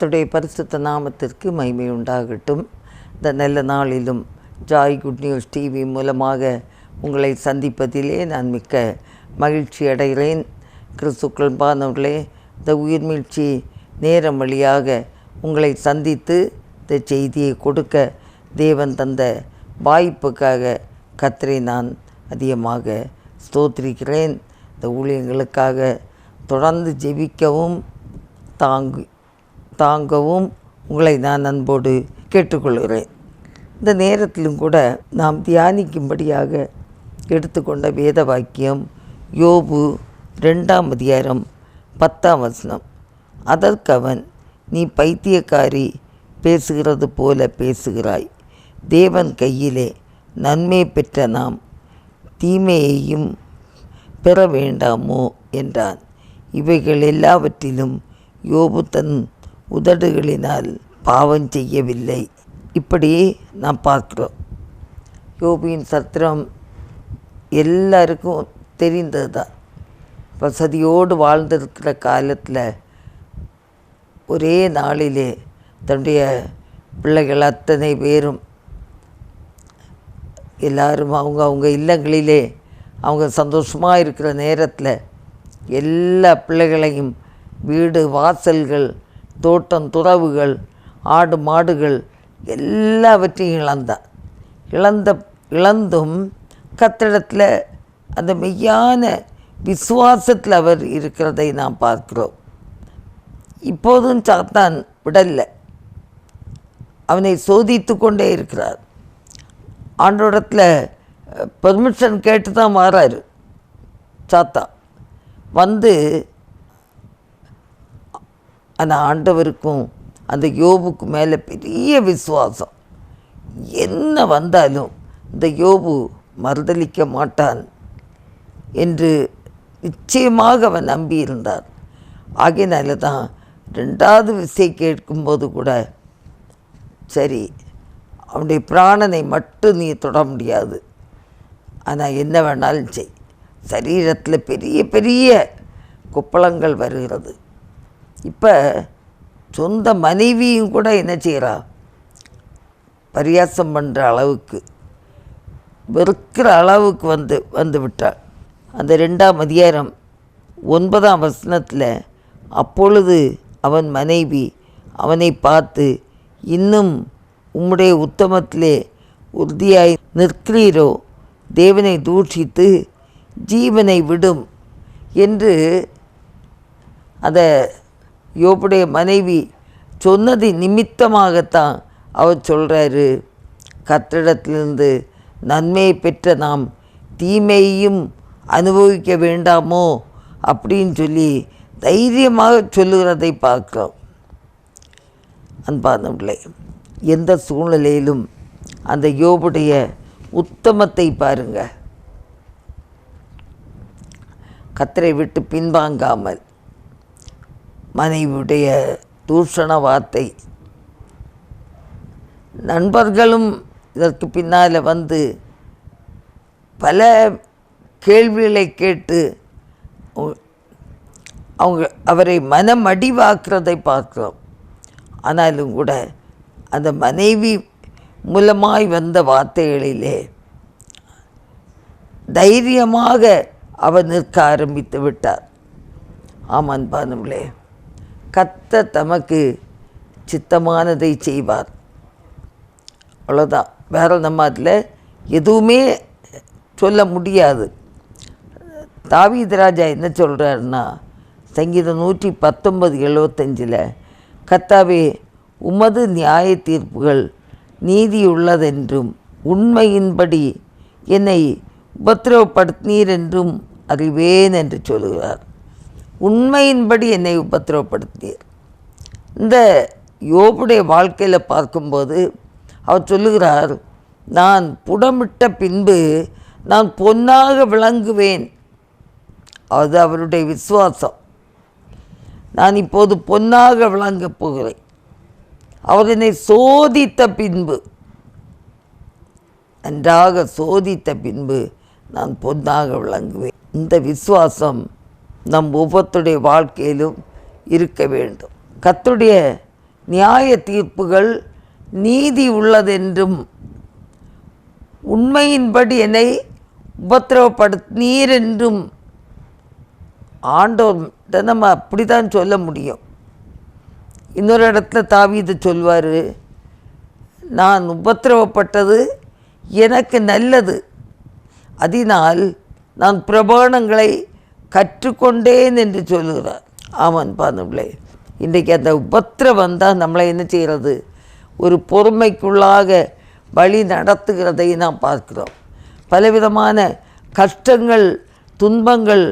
கர்த்தருடைய பரிசுத்த நாமத்திற்கு மகிமை உண்டாகட்டும். இந்த நல்ல நாளிலும் ஜாய் குட் நியூஸ் டிவி மூலமாக உங்களை சந்திப்பதிலே நான் மிக்க மகிழ்ச்சி அடைகிறேன். கிறிஸ்துக்கள் பானவர்களே இந்த உயிர்மீழ்ச்சி நேரம் வழியாக உங்களை சந்தித்து இந்த செய்தியை கொடுக்க தேவன் தந்த வாய்ப்புக்காக கர்த்தரை நான் அதிகமாக ஸ்தோத்திரிக்கிறேன். இந்த ஊழியங்களுக்காக தொடர்ந்து ஜெபிக்கவும் தாங்கி தாங்கவும் உங்களை நான் அன்போடு கேட்டுக்கொள்கிறேன். இந்த நேரத்திலும் கூட நாம் தியானிக்கும்படியாக எடுத்துக்கொண்ட வேத வாக்கியம் யோபு ரெண்டாம் அதிகாரம் பத்தாம் வசனம். அதற்கு அவன் நீ பைத்தியக்காரி பேசுகிறது போல பேசுகிறாய். தேவன் கையிலே நன்மை பெற்ற நாம் தீமையையும் பெற வேண்டாமோ? என்றான். இவைகள் எல்லாவற்றிலும் யோபு தன் உதடுகளினால் பாவம் செய்யவில்லை. இப்படி நாம் பார்க்குறோம். யோபியின் சத்திரம் எல்லாருக்கும் தெரிந்தது தான் வசதியோடு வாழ்ந்திருக்கிற காலத்தில் ஒரே நாளிலே தன்னுடைய பிள்ளைகள் அத்தனை பேரும் எல்லாரும் அவங்க அவங்க இல்லங்களிலே அவங்க சந்தோஷமாக இருக்கிற நேரத்தில் எல்லா பிள்ளைகளையும் வீடு வாசல்கள் தோட்டம் துறவுகள் ஆடு மாடுகள் எல்லாவற்றையும் இழந்தான் இழந்த இழந்தும் கத்திடத்தில் அந்த மெய்யான விசுவாசத்தில் அவர் இருக்கிறதை நாம் பார்க்கிறோம். இப்போதும் சாத்தான் விடலை. அவனை சோதித்து கொண்டே இருக்கிறார். ஆண்டோடத்தில் பெர்மிஷன் கேட்டு தான் மாறாரு சாத்தா வந்து அந்த ஆண்டவருக்கும் அந்த யோபுக்கு மேலே பெரிய விசுவாசம். என்ன வந்தாலும் இந்த யோபு மறுதளிக்க மாட்டான் என்று நிச்சயமாக அவன் நம்பியிருந்தார். ஆகையினால தான் ரெண்டாவது விசை கேட்கும்போது கூட சரி அவனுடைய பிராணனை மட்டும் நீ தொட முடியாது. ஆனால் என்ன வேணாலும் செய். சரீரத்தில் பெரிய பெரிய குப்பளங்கள் வருகிறது. இப்போ சொந்த மனைவியும் கூட என்ன செய்கிறா பரியாசம் பண்ணுற அளவுக்கு வெறுக்கிற அளவுக்கு வந்து வந்து விட்டாள் அந்த ரெண்டாம் அதிகாரம் ஒன்பதாம் வசனத்தில் அப்பொழுது அவன் மனைவி அவனை பார்த்து இன்னும் உம்முடைய உத்தமத்திலே உறுதியாய் நிற்கிறீரோ? தேவனை தூஷித்து ஜீவனை விடும் என்று அதை யோபுடைய மனைவி சொன்னது நிமித்தமாகத்தான் அவர் சொல்கிறாரு கத்திடத்திலிருந்து நன்மையை பெற்ற நாம் தீமையையும் அனுபவிக்க வேண்டாமோ? அப்படின்னு சொல்லி தைரியமாக சொல்லுகிறதை பார்க்கிறோம். அன்பானவர்களே எந்த சூழ்நிலையிலும் அந்த யோபுடைய உத்தமத்தை பாருங்க. கத்தரை விட்டு பின்வாங்காமல் மனைவியுடைய தூஷண வார்த்தை. நண்பர்களும் இதற்கு பின்னால் வந்து பல கேள்விகளை கேட்டு அவங்க- அவரை மனம் அடிவாக்குறதை பார்க்கிறோம். ஆனாலும் கூட அந்த மனைவி மூலமாய் வந்த வார்த்தைகளிலே தைரியமாக அவர் நிற்க ஆரம்பித்து விட்டார். ஆமான் பானுங்களே கத்த தமக்கு சித்தமானதை செய்வார். அவ்வளோதான் வேற நம்ம அதில் எதுவுமே சொல்ல முடியாது. தாவீது ராஜா என்ன சொல்கிறாருன்னா சங்கீதம் நூற்றி பத்தொன்பது எழுபத்தஞ்சில் கத்தாவே உமது நியாய தீர்ப்புகள் நீதியுள்ளதென்றும் உண்மையின்படி என்னை உபத்திரவப்படுத்தினீர் என்றும் அறிவேன் என்று சொல்கிறார் உண்மையின்படி என்னை உபத்திரவப்படுத்தினீர் இந்த யோபுடைய வாழ்க்கையில் பார்க்கும்போது அவர் சொல்லுகிறார் நான் புடமிட்ட பின்பு நான் பொன்னாக விளங்குவேன். அது அவருடைய விசுவாசம். நான் இப்போது பொன்னாக விளங்கப் போகிறேன். அவர் என்னை சோதித்த பின்பு. நன்றாக சோதித்த பின்பு நான் பொன்னாக விளங்குவேன். இந்த விசுவாசம் நம் ஒவ்வொருத்தருடைய வாழ்க்கையிலும் இருக்க வேண்டும். கத்துடைய நியாய தீர்ப்புகள் நீதி உள்ளதென்றும் உண்மையின்படி என்னை உபத்திரவப்படுத்தீர் என்றும் ஆண்டவர் நம்ம அப்படி தான் சொல்ல முடியும். இன்னொரு இடத்துல தாவீது சொல்வார் நான் உபத்திரவப்பட்டது எனக்கு நல்லது. அதனால் நான் பிரமாணங்களை கற்றுக்கொண்டேன் என்று சொல்லுகிறார். ஆமான் பாருங்களே இன்றைக்கு அந்த உபத்திரம் தான் நம்மளை என்ன செய்கிறது? ஒரு பொறுமைக்குள்ளாக வழி நடத்துகிறதை நாம் பார்க்கிறோம். பலவிதமான கஷ்டங்கள் துன்பங்கள்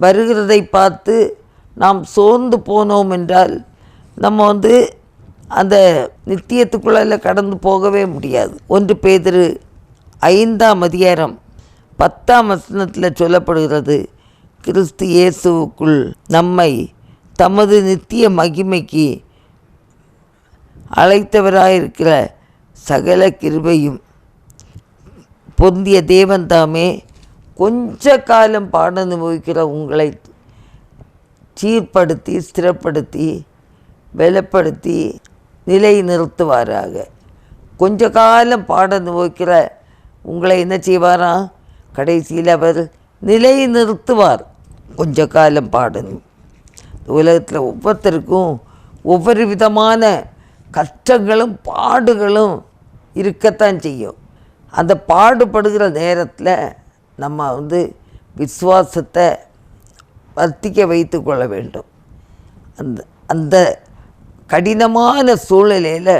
வருகிறதை பார்த்து நாம் சோர்ந்து போனோம் என்றால் நம்ம வந்து அந்த நித்தியத்துக்குள்ள கடந்து போகவே முடியாது. ஒன்று பேதிரு ஐந்தாம் அதிகாரம் பத்தாம் வசனத்தில் சொல்லப்படுகிறது கிறிஸ்து இயேசுவுக்குள் நம்மை தமது நித்திய மகிமைக்கு அழைத்தவராயிருக்கிற சகல கிருபையும் பொந்திய தேவன் தாமே கொஞ்ச காலம் பாட அனுபவிக்கிற உங்களை சீர்படுத்தி ஸ்திரப்படுத்தி பலப்படுத்தி நிலை நிறுத்துவாராக. கொஞ்ச காலம் பாட அனுபவிக்கிற உங்களை என்ன செய்வாராம்? கடைசியில் அவர் நிலை நிறுத்துவார் கொஞ்ச காலம் பாடணும் உலகத்தில் ஒவ்வொருத்தருக்கும் ஒவ்வொரு விதமான கஷ்டங்களும் பாடுகளும் இருக்கத்தான் செய்யும் அந்த பாடுபடுகிற நேரத்தில் நம்ம வந்து விசுவாசத்தை வர்த்திக்க வைத்து கொள்ள வேண்டும் அந்த அந்த கடினமான சூழ்நிலையில்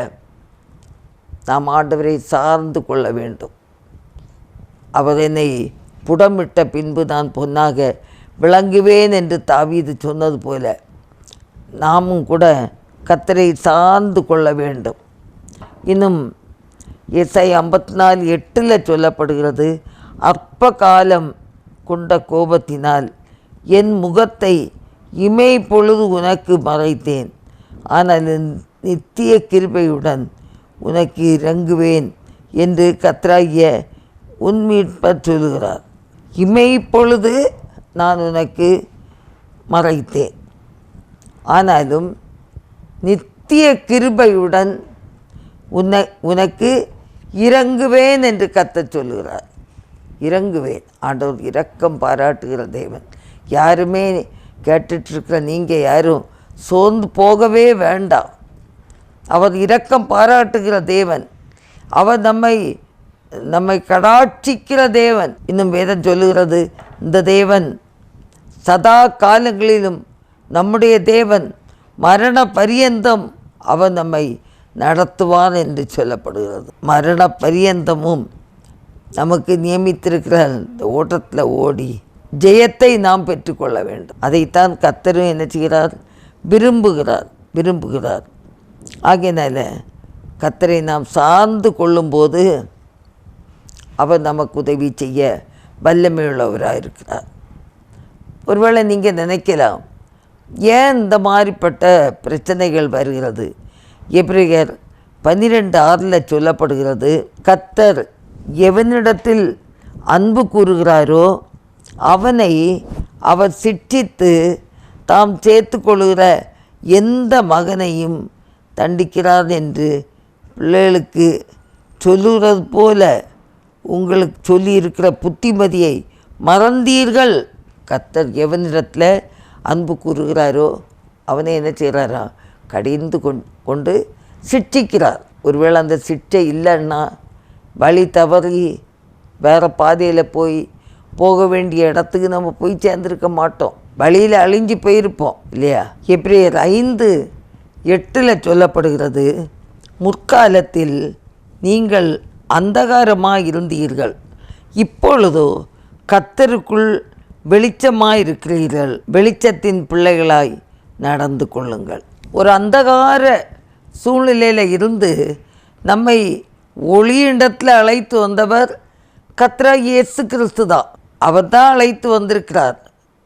நாம் ஆண்டவரை சார்ந்து கொள்ள வேண்டும் அவர் என்னை புடமிட்ட பின்பு நான் பொன்னாக விளங்குவேன் என்று தாவீது சொன்னது போல நாமும் கூட கத்தரை சார்ந்து கொள்ள வேண்டும். இன்னும் எஸ்ஐ ஐம்பத்தி நாலு எட்டில் சொல்லப்படுகிறது அற்ப காலம் கொண்ட கோபத்தினால் என் முகத்தை இமை பொழுது உனக்கு மறைத்தேன். ஆனால் என் நித்திய கிருபையுடன் உனக்கு இறங்குவேன் என்று கத்ராகிய உன்மீட்பர் சொல்கிறார் இமைப்பொழுது நான் உனக்கு மறைத்தேன். ஆனாலும் நித்திய கிருபையுடன் உன்னை உனக்கு இறங்குவேன் என்று கத்தச் சொல்கிறார் இறங்குவேன். ஆண்டவர் இரக்கம் பாராட்டுகிற தேவன். யாருமே கேட்டுட்ருக்கிற நீங்கள் யாரும் சோர்ந்து போகவே வேண்டாம். அவர் இரக்கம் பாராட்டுகிற தேவன். அவர் நம்மை நம்மை கடாட்சிக்கிற தேவன். இன்னும் வேதம் சொல்லுகிறது இந்த தேவன் சதா காலங்களிலும் நம்முடைய தேவன் மரண பரியந்தம் அவர் நம்மை நடத்துவான் என்று சொல்லப்படுகிறது. மரண பரியந்தமும் நமக்கு நியமித்திருக்கிற இந்த ஓட்டத்தில் ஓடி ஜெயத்தை நாம் பெற்றுக்கொள்ள வேண்டும். அதைத்தான் கத்தரும் என்ன செய்கிறார்? விரும்புகிறார் விரும்புகிறார். ஆகையினால கத்தரை நாம் சார்ந்து கொள்ளும்போது அவர் நமக்கு உதவி செய்ய வல்லமையுள்ளவராக இருக்கிறார் ஒருவேளை நீங்கள் நினைக்கலாம் ஏன் இந்த மாதிரிப்பட்ட பிரச்சனைகள் வருகிறது? எப்ரிகர் பன்னிரெண்டு ஆறில் சொல்லப்படுகிறது கத்தர் எவனிடத்தில் அன்பு கூறுகிறாரோ அவனை அவர் சிற்றித்து தாம் சேர்த்து கொள்கிற எந்த மகனையும் தண்டிக்கிறார் என்று பிள்ளைகளுக்கு சொல்லுகிறது போல உங்களுக்கு சொல்லியிருக்கிற புத்திமதியை மறந்தீர்கள். கத்தர் எவனிடத்தில் அன்பு கூறுகிறாரோ அவனை என்ன செய்கிறாரா? கடிந்து கொண் கொண்டு சிட்சிக்கிறார். ஒருவேளை அந்த சிட்டை இல்லைன்னா வழி தவறி வேறு பாதையில் போய் போக வேண்டிய இடத்துக்கு நம்ம போய் சேர்ந்துருக்க மாட்டோம். வழியில் அழிஞ்சு போயிருப்போம் இல்லையா? எப்ரியர் ஐந்து எட்டில் சொல்லப்படுகிறது முற்காலத்தில் நீங்கள் அந்தகாரமாக இருந்தீர்கள் இப்பொழுதோ கத்தருக்குள் வெளிச்சமாக இருக்கிறீர்கள் வெளிச்சத்தின் பிள்ளைகளாய் நடந்து கொள்ளுங்கள். ஒரு அந்தகார சூழ்நிலையில் இருந்து நம்மை ஒளியிடத்தில் அழைத்து வந்தவர் கத்ரா இயேசு கிறிஸ்து தான். அவர் தான் அழைத்து வந்திருக்கிறார்.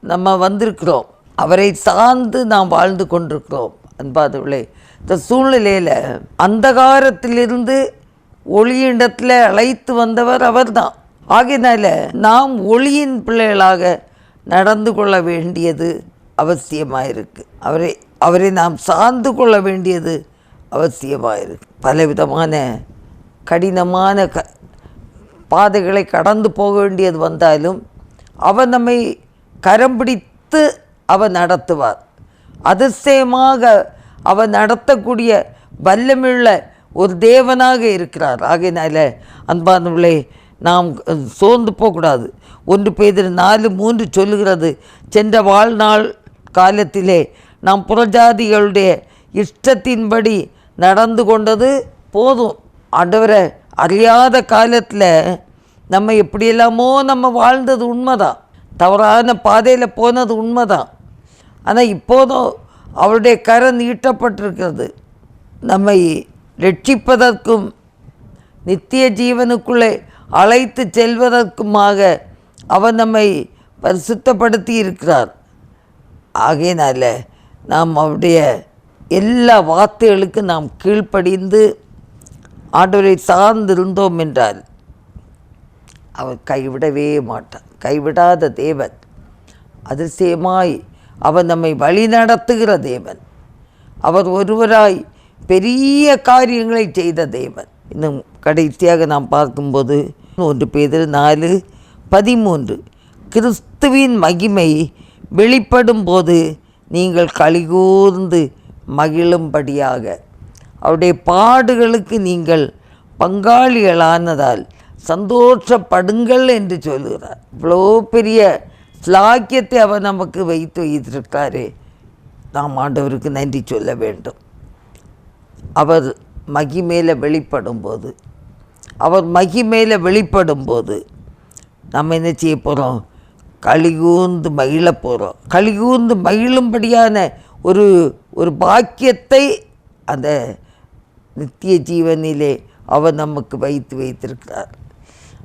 நம்ம வந்திருக்கிறோம். அவரை சார்ந்து நாம் வாழ்ந்து கொண்டிருக்கிறோம். அன்பாதவளே இந்த சூழ்நிலையில் அந்தகாரத்திலிருந்து ஒளியிடத்தில் அழைத்து வந்தவர் அவர்தான். ஆகினால நாம் ஒளியின் பிள்ளைகளாக நடந்து கொள்ள வேண்டியது அவசியமாக இருக்குது அவரை அவரை நாம் சார்ந்து கொள்ள வேண்டியது அவசியமாக இருக்குது பலவிதமான கடினமான க பாதைகளை கடந்து போக வேண்டியது வந்தாலும் அவர் நம்மை கரம் பிடித்து அவர் நடத்துவார். அதிசயமாக அவர் நடத்தக்கூடிய வல்லமுள்ள ஒரு தேவனாக இருக்கிறார். ஆகையினால அன்பானவர்களே நாம் சோர்ந்து போகக்கூடாது. ஒன்று பேதில் நாலு மூன்று சொல்லுகிறது. சென்ற வாழ்நாள் காலத்திலே நாம் புறஜாதிகளுடைய இஷ்டத்தின்படி நடந்து கொண்டது போதும். ஆண்டவரை அறியாத காலத்தில் நம்ம எப்படியெல்லாமோ நம்ம வாழ்ந்தது உண்மைதான் தவறான பாதையில் போனது உண்மைதான் ஆனால் இப்போதும் அவருடைய கரை நீட்டப்பட்டிருக்கிறது. நம்மை ரட்சிப்பதற்கும் நித்திய ஜீவனுக்குள்ளே அழைத்து செல்வதற்குமாக அவர் நம்மை பரிசுத்தப்படுத்தி இருக்கிறார் ஆகையினால நாம் அவருடைய எல்லா வார்த்தைகளுக்கும் நாம் கீழ்ப்படிந்து ஆண்டவரை சார்ந்திருந்தோம் என்றால் அவர் கைவிடவே மாட்டார். கைவிடாத தேவன் அதிசயமாய் அவர் நம்மை வழி நடத்துகிற தேவன். அவர் ஒருவராய் பெரிய காரியங்களை செய்த தேவன். இன்னும் கடைசியாக நாம் பார்க்கும்போது ஒன்று பேர் நாலு பதிமூன்று. கிறிஸ்துவின் மகிமை வெளிப்படும் போது நீங்கள் கலிகூர்ந்து மகிழும்படியாக. அவருடைய பாடுகளுக்கு நீங்கள் பங்காளிகளானதால் சந்தோஷப்படுங்கள் என்று சொல்கிறார் இவ்வளோ பெரிய ஸ்லாக்கியத்தை அவர் நமக்கு வைத்து வைத்திருக்காரே. நாம் ஆண்டவருக்கு நன்றி சொல்ல வேண்டும். அவர் மகிமேல வெளிப்படும்போது அவர் மகிமேல வெளிப்படும்போது நம்ம என்ன செய்ய போகிறோம் கலிகூர்ந்து மகிழ போகிறோம் கலிகூர்ந்து மகிழும்படியான ஒரு ஒரு பாக்கியத்தை அந்த நித்திய ஜீவனிலே அவர் நமக்கு வைத்து வைத்திருக்கிறார்.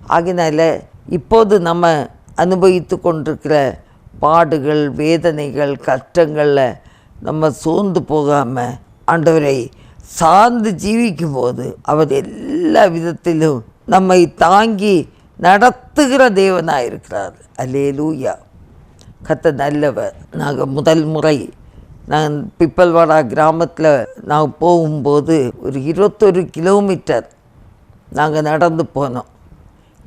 ஆகினால இப்போது நம்ம அனுபவித்து கொண்டிருக்கிற பாடுகள் வேதனைகள் கஷ்டங்களில் நம்ம சோர்ந்து போகாமல் ஆண்டவரை சார்ந்து ஜீவிக்கும்போது அவர் எல்லா விதத்திலும் நம்மை தாங்கி நடத்துகிற தேவனாக இருக்கிறார் அல்லே லூயா கத்த நல்லவர். நாங்கள் முதல் முறை நான் பிப்பல்வாடா கிராமத்தில் நான் போகும்போது ஒரு இருபத்தொரு கிலோமீட்டர் நாங்கள் நடந்து போனோம்.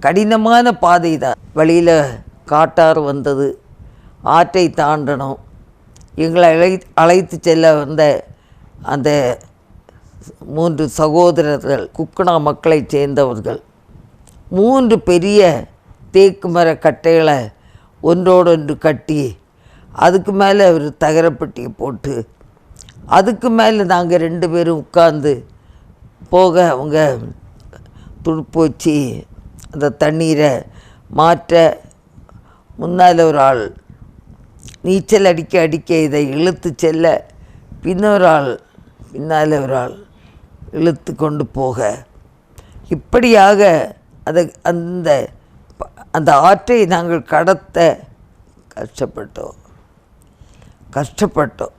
கடினமான பாதை தான் வழியில் காட்டார் வந்தது. ஆற்றை தாண்டணும். எங்களை அழை அழைத்து செல்ல வந்த அந்த மூன்று சகோதரர்கள் குக்கணா மக்களைச் சேர்ந்தவர்கள். மூன்று பெரிய தேக்கு மர கட்டைகளை ஒன்றோடொன்று கட்டி அதுக்கு மேலே ஒரு தகரப்பட்டியை போட்டு அதுக்கு மேலே நாங்கள் ரெண்டு பேரும் உட்கார்ந்து போக அவங்க துடுப்பு வச்சு அந்த தண்ணீரை மாற்ற முன்னால் ஒரு ஆள் நீச்சல் அடிக்க அடிக்க இதை இழுத்து செல்ல பின்னொரு ஆள் பின்னால் ஒரு ஆள். இழுத்து கொண்டு போக. இப்படியாக அதை அந்த அந்த ஆற்றை நாங்கள் கடத்த கஷ்டப்பட்டோம். கஷ்டப்பட்டோம்.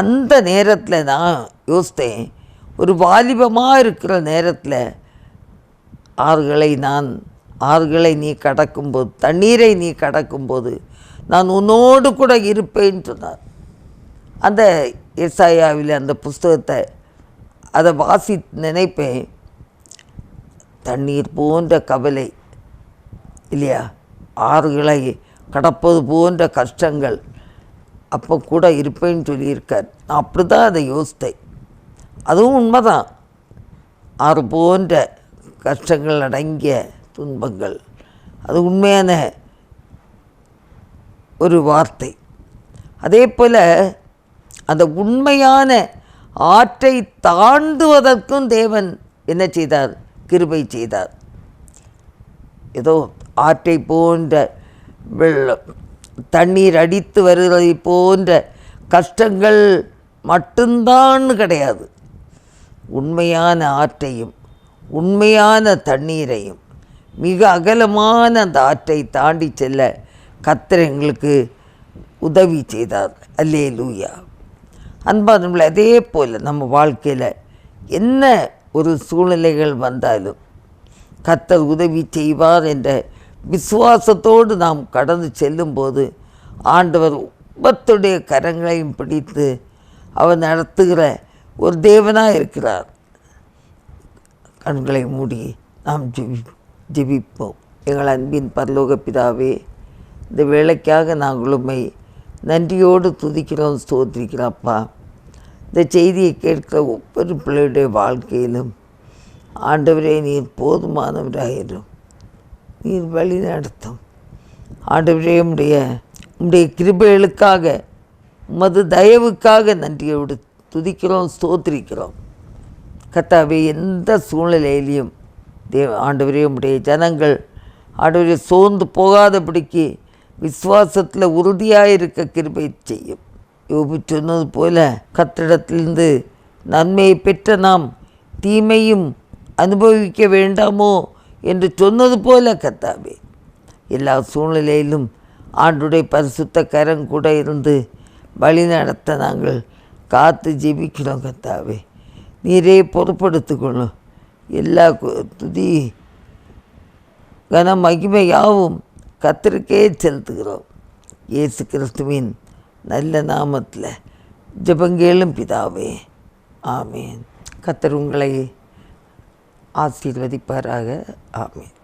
அந்த நேரத்தில் நான் யோசித்தேன் ஒரு வாலிபமாக இருக்கிற நேரத்தில் ஆறுகளை நான் ஆறுகளை நீ கடக்கும்போது தண்ணீரை நீ கடக்கும்போது நான் உன்னோடு கூட இருப்பேன்னு சொன்னார். அந்த எஸ்ஐயாவில் அந்த புஸ்தகத்தை அதை வாசி நினைப்பேன். தண்ணீர் போன்ற கவலை இல்லையா? ஆறுகளை கடப்பது போன்ற கஷ்டங்கள் அப்போ கூட இருப்பேன்னு சொல்லியிருக்கார். நான் அப்படி தான் அதை யோசித்தேன். அதுவும் உண்மைதான். ஆறு போன்ற கஷ்டங்கள் அடங்கிய துன்பங்கள் அது உண்மையான ஒரு வார்த்தை. அதே போல் அந்த உண்மையான ஆற்றை தாண்டுவதற்கும் தேவன் என்ன செய்தார்? கிருபை செய்தார். ஏதோ ஆற்றை போன்ற வெள்ளம் தண்ணீர் அடித்து வருவதை போன்ற கஷ்டங்கள் மட்டும்தான் கிடையாது. உண்மையான ஆற்றையும் உண்மையான தண்ணீரையும் மிக அகலமான அந்த ஆற்றை தாண்டி செல்ல கத்தர் எங்களுக்கு உதவி செய்தார். அல்லே லூயா அன்பானவர்களே அதே போல் நம்ம வாழ்க்கையில் என்ன ஒரு சூழ்நிலைகள் வந்தாலும் கத்தர் உதவி செய்வார் என்ற விசுவாசத்தோடு நாம் கடந்து செல்லும்போது ஆண்டவர் உபத்துடைய கரங்களையும் பிடித்து அவர் நடத்துகிற ஒரு தேவனாக இருக்கிறார். கண்களை மூடி நாம் ஜெபி ஜெபிப்போம். எங்கள் அன்பின் பரலோக பிதாவே இந்த வேலைக்காக நாங்கள் நன்றியோடு துதிக்கிறோம் ஸ்தோத்திரிக்கிறோம்ப்பா இந்த செய்தியை கேட்கிற ஒவ்வொரு பிள்ளையுடைய வாழ்க்கையிலும் ஆண்டவரே நீர் போதுமானவராயிரும் நீர் வழி நடத்தும். ஆண்டவரே உடைய உடைய கிருபைகளுக்காக உமது தயவுக்காக நன்றியோடு துதிக்கிறோம் ஸ்தோத்திரிக்கிறோம். கத்தாவே எந்த சூழ்நிலையிலையும் தேவ ஆண்டவரே உடைய ஜனங்கள் ஆண்டவரே சோர்ந்து போகாதபடிக்கு விசுவாசத்தில் உறுதியாக இருக்க கிருபை செய்யும். யோபு சொன்னது போல கத்திடத்திலிருந்து நன்மையை பெற்ற நாம் தீமையும் அனுபவிக்க வேண்டாமோ என்று சொன்னது போல கத்தாவே எல்லா சூழ்நிலையிலும் ஆண்டுடைய பரிசுத்த கரம் கூட இருந்து வழி நடத்த நாங்கள் காத்து ஜெபிக்கிறோம் கத்தாவே நீரே பொறுப்படுத்திக்கொள்ளும் எல்லா துதி கன மகிமையாவும் கத்திற்கே செலுத்துகிறோம். இயேசு கிறிஸ்துவின் நல்ல நாமத்தில் ஜெபங்கேளும் பிதாவே ஆமேன் கத்தர் உங்களை ஆசீர்வதிப்பாராக ஆமேன்